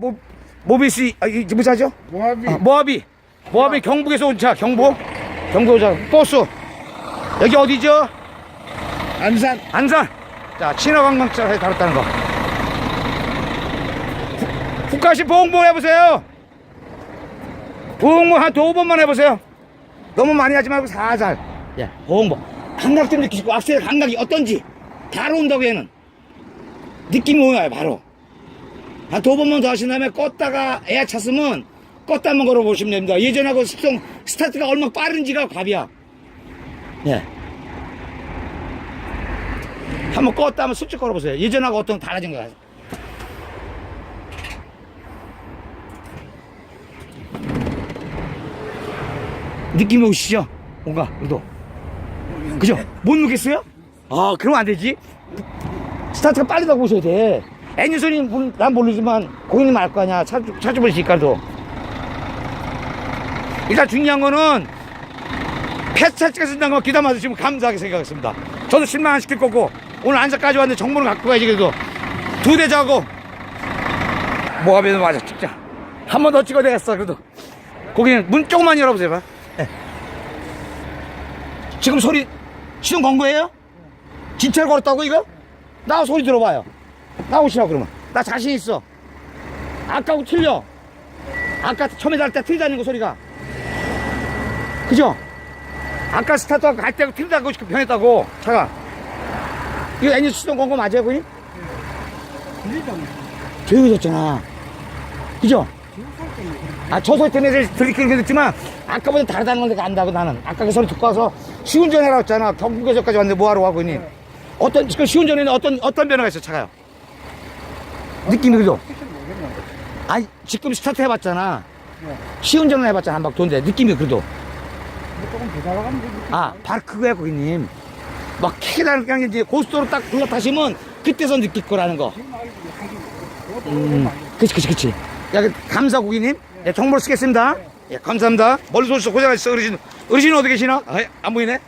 모, 모비스, 아, 이, 무슨 차죠? 모하비 아, 모하비. 모하비 경북에서 온 차, 경북. 경북 자 버스. 여기 어디죠? 안산 안산. 자, 친화 관광차에 다뤘다는 거. 국- 국가시 보홍보 해보세요. 보홍보 한 두 번만 해보세요. 너무 많이 하지 말고 살살. 예, 보홍보. 감각 좀 느끼시고, 악셀 감각이 어떤지. 바로 온다고 얘는. 느낌이 오나요, 바로. 한 두 번만 더 하신 다음에 껐다가 에어 찼으면 껐다 한번 걸어보시면 됩니다. 예전하고 습성, 스타트가 얼마나 빠른지가 답이야. 예. 한번 껐다 한번 슬쩍 걸어보세요. 예전하고 어떤 달라진 거야. 느낌이 오시죠? 뭔가, 그래도. 그죠? 못 느꼈어요? 아, 그러면 안 되지. 스타트가 빨리 가고 오셔야 돼. 애니소리는 난 모르지만 고객님 알 거 아니야. 찾, 찾아보시니까도. 일단 중요한 거는 패스차치가 쓴다는 거 기다 맞으시면 감사하게 생각했습니다. 저도 실망 안 시킬 거고 오늘 안산까지 왔는데 정보를 갖고 가야지 그래도 두 대 자고 배도 맞아 찍자. 한 번 더 찍어야 되겠어 그래도 고객님 문 조금만 열어보세요. 봐. 예. 지금 소리 건 거예요? 진짜로 걸었다고 이거? 나 소리 들어봐요. 나오시라고 그러면. 나 자신 있어. 아까하고 틀려. 아까 처음에 달때 틀리다는 거 소리가. 그죠? 아까 스타트하고 갈 때하고 틀리다고 변했다고 차가. 이거 애니 수동 건거 맞아요, 고객님? 조용해졌잖아. 그죠? 아, 저 소리 때문에 들리기는 했지만, 아까보다 다르다는 건 내가 안다고 나는. 아까 그 소리 듣고 와서 시운전해라 했잖아. 경북에서까지 왔는데 뭐하러 가고 있니? 어떤, 그 시운전에는 어떤, 어떤 변화가 있어, 차가요? 느낌이 그죠? 아니, 지금 스타트 해봤잖아. 시운전을 해봤잖아, 한 바퀴 돈데. 느낌이 그래도. 아, 바로 그거야, 고객님. 막 캐다는 게 이제 고속도로 딱 올라타시면 그때서 느낄 거라는 거. 음, 그치, 그치, 그치. 야, 그 감사 고객님. 예, 정보를 쓰겠습니다. 예, 감사합니다. 멀리서 오셔서 고생하셨어, 어르신. 어르신 어디 계시나? 아, 안 보이네?